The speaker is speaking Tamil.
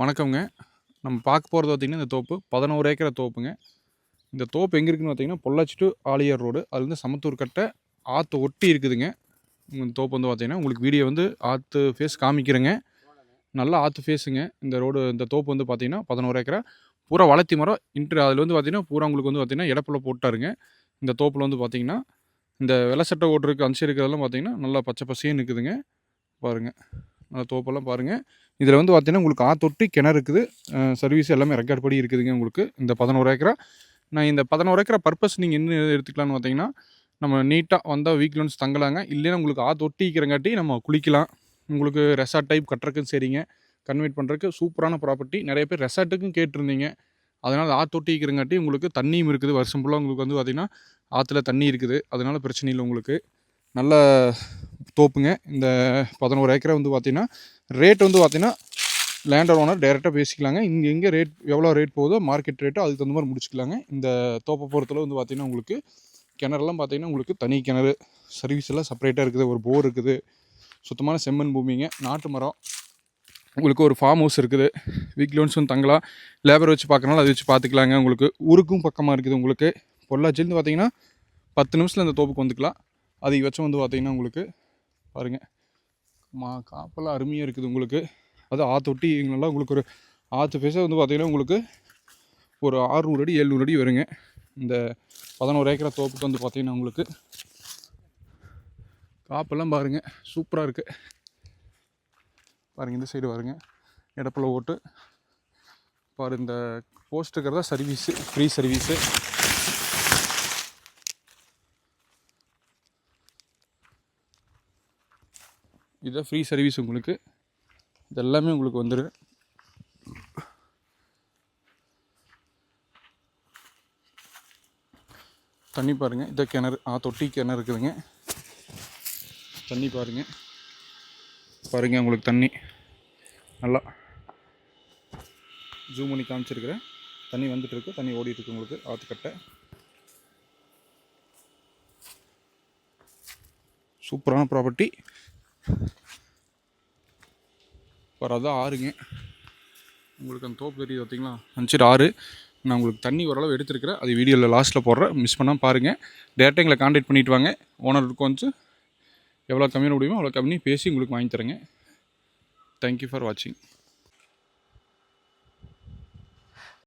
வணக்கம்ங்க. நம்ம பார்க்க போகிறது பார்த்திங்கன்னா இந்த தோப்பு பதினோரு ஏக்கரை தோப்புங்க. இந்த தோப்பு எங்கே இருக்குன்னு பார்த்தீங்கன்னா பொள்ளாச்சி டு ஆலியார் ரோடு அதுலேருந்து சமத்தூர் கட்டை ஆற்று ஒட்டி இருக்குதுங்க. இந்த தோப்பு வந்து பார்த்திங்கன்னா உங்களுக்கு வீடியோ வந்து ஆற்று ஃபேஸ் காமிக்கிறேங்க. நல்லா ஆற்று ஃபேஸுங்க இந்த ரோடு இந்த தோப்பு வந்து பார்த்திங்கன்னா பதினோரு ஏக்கரா. பூரா வளர்த்தி மரம் இன்ட்ரு அதில் வந்து பார்த்திங்கன்னா பூரா உங்களுக்கு வந்து பார்த்திங்கன்னா இடப்பில் போட்டாருங்க. இந்த தோப்பில் வந்து பார்த்திங்கன்னா இந்த வெள்ளை சட்டை ஓட்டுருக்கு அஞ்சு இருக்கிறதெல்லாம் பார்த்திங்கன்னா நல்லா பச்சை பசேன்னு இருக்குதுங்க. பாருங்கள் நல்லா தோப்பெல்லாம் பாருங்கள் இதில் வந்து பார்த்தீங்கன்னா உங்களுக்கு ஆத்தொட்டி கிணறு இருக்குது. சர்வீஸ் எல்லாமே ரெக்கார்ட் படி இருக்குதுங்க உங்களுக்கு. இந்த பதினோரு ஏக்கரா. நான் இந்த பதினோரு ஏக்கரா பர்பஸ் நீங்கள் என்ன எடுத்துக்கலாம்னு பார்த்தீங்கன்னா நம்ம நீட்டாக வந்தால் வீக்லி ஒன்ஸ் தங்கலாங்க. இல்லைன்னா உங்களுக்கு ஆத்தொட்டிக்கிறங்காட்டி நம்ம குளிக்கலாம். உங்களுக்கு ரெசார்ட் டைப் கட்டுறதுக்குன்னு சரிங்க. கன்வெர்ட் பண்ணுறதுக்கு சூப்பரான ப்ராப்பர்ட்டி நிறைய பேர் ரெசார்ட்டுக்கும் கேட்டிருந்தீங்க. அதனால் ஆத்தொட்டிக்கிறங்காட்டி உங்களுக்கு தண்ணியும் இருக்குது. வருஷம் ஃபுல்லாக உங்களுக்கு வந்து பார்த்திங்கன்னா ஆற்றுல தண்ணி இருக்குது. அதனால் பிரச்சனை இல்லை உங்களுக்கு. நல்ல தோப்புங்க. இந்த பதினோரு ஏக்கரை வந்து பார்த்திங்கன்னா ரேட் வந்து பார்த்திங்கன்னா லேண்டர் ஓனர் டேரெக்டாக பேசிக்கலாங்க. இங்கே எங்கே ரேட் எவ்வளோ ரேட் போகுதோ மார்க்கெட் ரேட்டோ அதுக்கு தகுந்த மாதிரி முடிச்சுக்கலாங்க. இந்த தோப்பை பொறுத்தளவு வந்து பார்த்திங்கன்னா உங்களுக்கு கிணறுலாம் பார்த்திங்கன்னா உங்களுக்கு தனி கிணறு. சர்வீஸ் எல்லாம் செப்பரேட்டாக இருக்குது. ஒரு போர் இருக்குது. சுத்தமான செம்மண் பூமிங்க. நாட்டு மரம். உங்களுக்கு ஒரு ஃபார்ம் ஹவுஸ் இருக்குது. வீக் லோன்ஸும் தங்கலாம். லேபர் வச்சு பார்க்கறனால அதை வச்சு பார்த்துக்கலாங்க உங்களுக்கு ஊருக்கும் பக்கமாக இருக்குது உங்களுக்கு. பொள்ளாச்சிலேருந்து பார்த்தீங்கன்னா பத்து நிமிஷத்தில் இந்த தோப்புக்கு வந்துக்கலாம். அதிகபட்சம் வந்து பார்த்திங்கன்னா உங்களுக்கு பாருங்கள் மா காப்பெல்லாம் அருமையாக இருக்குது உங்களுக்கு. அது ஆற்றொட்டி இவங்களெல்லாம் உங்களுக்கு ஒரு ஆற்று ஃபேஸாக வந்து பார்த்திங்கன்னா உங்களுக்கு ஒரு ஆறுநூறு அடி எழுநூறு அடி வருங்க. இந்த பதினோரு ஏக்கரா தோப்புக்கு வந்து பார்த்திங்கன்னா உங்களுக்கு காப்பெல்லாம் பாருங்கள் சூப்பராக இருக்குது பாருங்கள் இந்த சைடு பாருங்க. இடப்பில் ஓட்டு பாரு இந்த போஸ்ட் இருக்கிறதா சர்வீஸு ஃப்ரீ சர்வீஸு இதுதான் ஃப்ரீ சர்வீஸ் உங்களுக்கு. இது எல்லாமே உங்களுக்கு வந்துடும் தண்ணி பாருங்கள் இதை கிணறு ஆ தொட்டி கிணறு இருக்குதுங்க. தண்ணி பாருங்கள் பாருங்கள் உங்களுக்கு தண்ணி. நல்லா ஜூம் பண்ணி காமிச்சிருக்கிறேன். தண்ணி வந்துட்டுருக்கு. தண்ணி ஓடிட்டுருக்கு உங்களுக்கு ஆற்றுக்கட்டை சூப்பரான ப்ராப்பர்ட்டி பாரு ஆறுங்க. உங்களுக்கு அந்த தோப்பு தெரியுது பார்த்தீங்களா? அஞ்சு ஆறு. நான் உங்களுக்கு தண்ணி ஓரளவு எடுத்துருக்கிறேன். அது வீடியோவில் லாஸ்ட்டில் போடுறேன். மிஸ் பண்ணால் பாருங்கள் டேரெக்டாக எங்களை காண்டாக்ட் பண்ணிட்டு வாங்க. ஓனருக்கு வந்து எவ்வளோ கம்மியான முடியுமோ அவ்வளோ கம்மி பேசி உங்களுக்கு வாங்கி தரேங்க. தேங்க்யூ ஃபார் வாட்சிங்